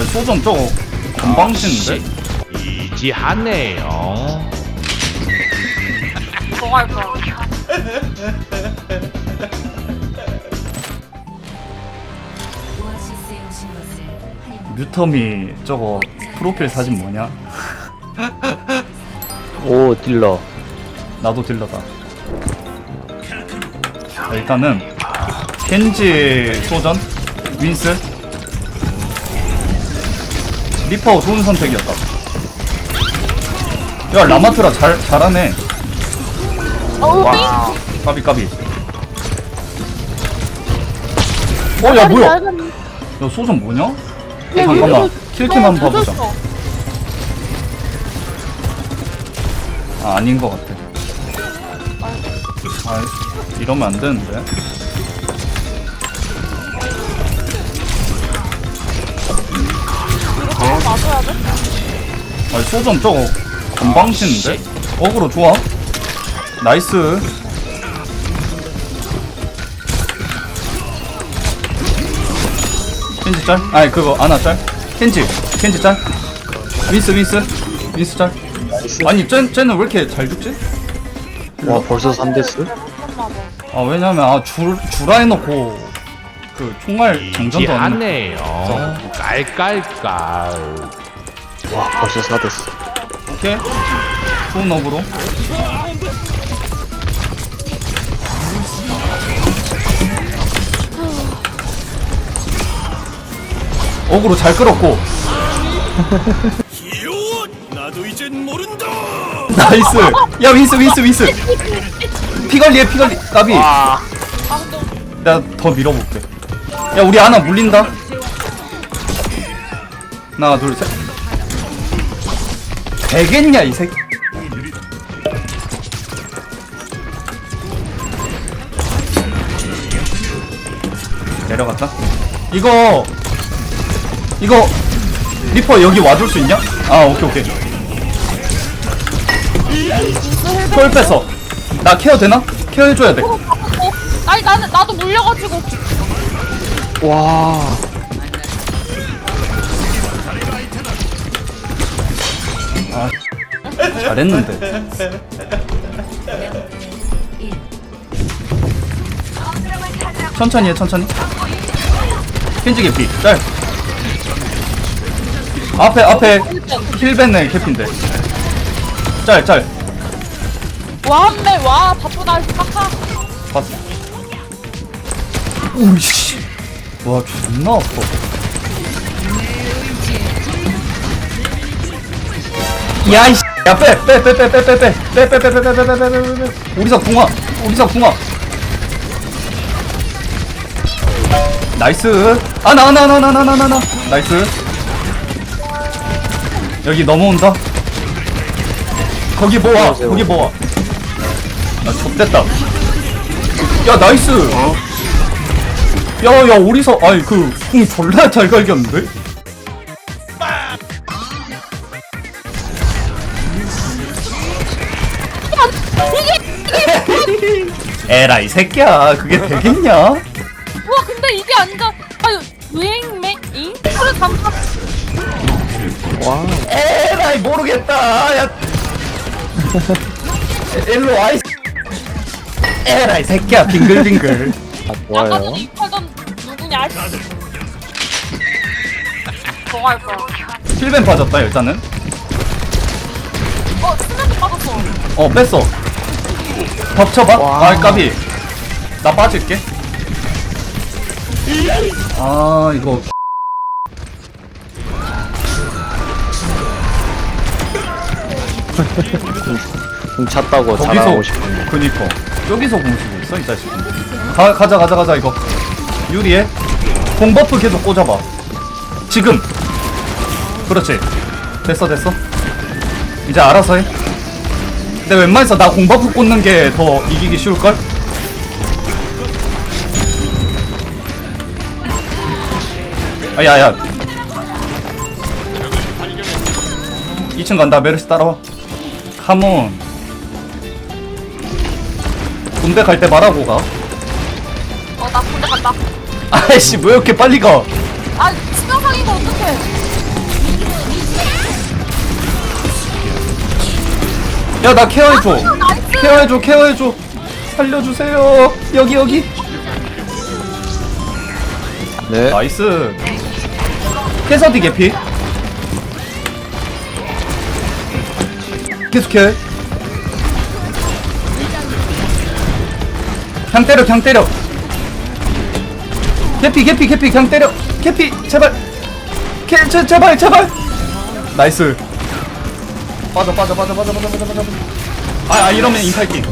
아니 소전 저거 금방 치는데? 이지하네요. 뭐할 거야? 오아시스에 오신 것을 환영합니다. 뮤텀이 저거 프로필 사진 뭐냐? 오 딜러 나도 딜러다 자, 일단은 켄지 소전 윈스 리퍼 좋은 선택이었다. 야 라마트라 잘, 잘하네. 어우 빙. 와 까비 까비. 어 야 뭐야? 야 소전 뭐냐? 어, 잠깐만 킬캠 한번 봐보자. 아 아닌 것 같아. 아 이러면 안 되는데 돼? 아니 소전 저거 금방 치는데? 어그로 좋아 나이스 켄지 짤? 아니 그거 아나 짤? 켄지 켄지 짤? 윈스 윈스 윈스 짤? 아니 쟤, 쟤는 왜 이렇게 잘 죽지? 와 벌써 3데스? 아 왜냐면 아 줄, 주라 해놓고 그 총알 장전도 안 해. 이지하네요. 깔깔깔. 와 벌써 4데스 오케이. 좋은 어그로. 어그로 잘 끌었고. 나도 이젠 모른다. 나이스. 야 윈스 윈스 윈스. 피관리해 피관리. 까비. 내가 더 밀어볼게 야 우리 하나 물린다. 하나 둘셋. 되겠냐 이 새끼? 내려갔다? 이거 이거 리퍼 여기 와줄 수 있냐? 아 오케이 오케이. 콜 뺐어. 나 케어 되나? 케어 해줘야 돼. 어? 아니 나는 나도 물려가지고 와. 잘했는데. 천천히 해 천천히. 켄지 개피. 짤 앞에 앞에 힐벤네 개피인데. 짤 짤. 와한매 와 바쁘다 카카 봤어. 오이씨 와 존나 아파 야이씨 야빼 빼 빼 빼 빼 빼 빼 빼 빼 빼 빼 빼 빼빼빼빼빼빼 우리사 궁화 우리사 궁화 나이스 아나 아나 아나 아나 아나 아나 나이스 여기 넘어온다 거기 모아 거기 모아 아 좆됐다 야 나이스 야야 오리사 아이 그궁 졸라 잘 갈겼는데? 에라이 새끼야. 그게 되겠냐? 우와 근데 이게 아니라 아유? 그래 잠깐 와. 에라이 모르겠다. 야. 일로 와이 에라이 새끼야. 빙글빙글. 아 입하던 누구냐 뭐할 거야? 필벤 빠졌다 일단은. 어 수면도 빠졌어. 어 뺐어. 덮쳐봐. 아 까비. 나 빠질게. 아 이거. 공 찼다고 거기서 자랑하고 싶은데. 그니까. 여기서 공시고 있어 이 자식은. 가, 가자 가자 가자 이거 유리해 공 버프 계속 꽂아봐. 지금. 그렇지. 됐어 됐어. 이제 알아서 해. 근데 웬만해서 나 공 버프 꽂는 게 더 이기기 쉬울걸? 아 야야 2층 간다. 메르시 따라와. 카몬 군대 갈 때 말하고 가. 갔다. 아이씨 왜 이렇게 빨리 가? 아 치명상인 거 어떡해. 야 나 케어해줘. 아, 케어해줘 케어해줘. 살려주세요. 여기 여기. 네. 나이스. 캐서디 개피. 계속해. 향 때려 향 때려. 개피 개피 개피. 그냥 때려. 개피 제발. 개 제, 제발 제발. 나이스. 빠져 빠져 빠져 빠져 빠져 빠져 빠져. 아, 아 이러면 인팔킹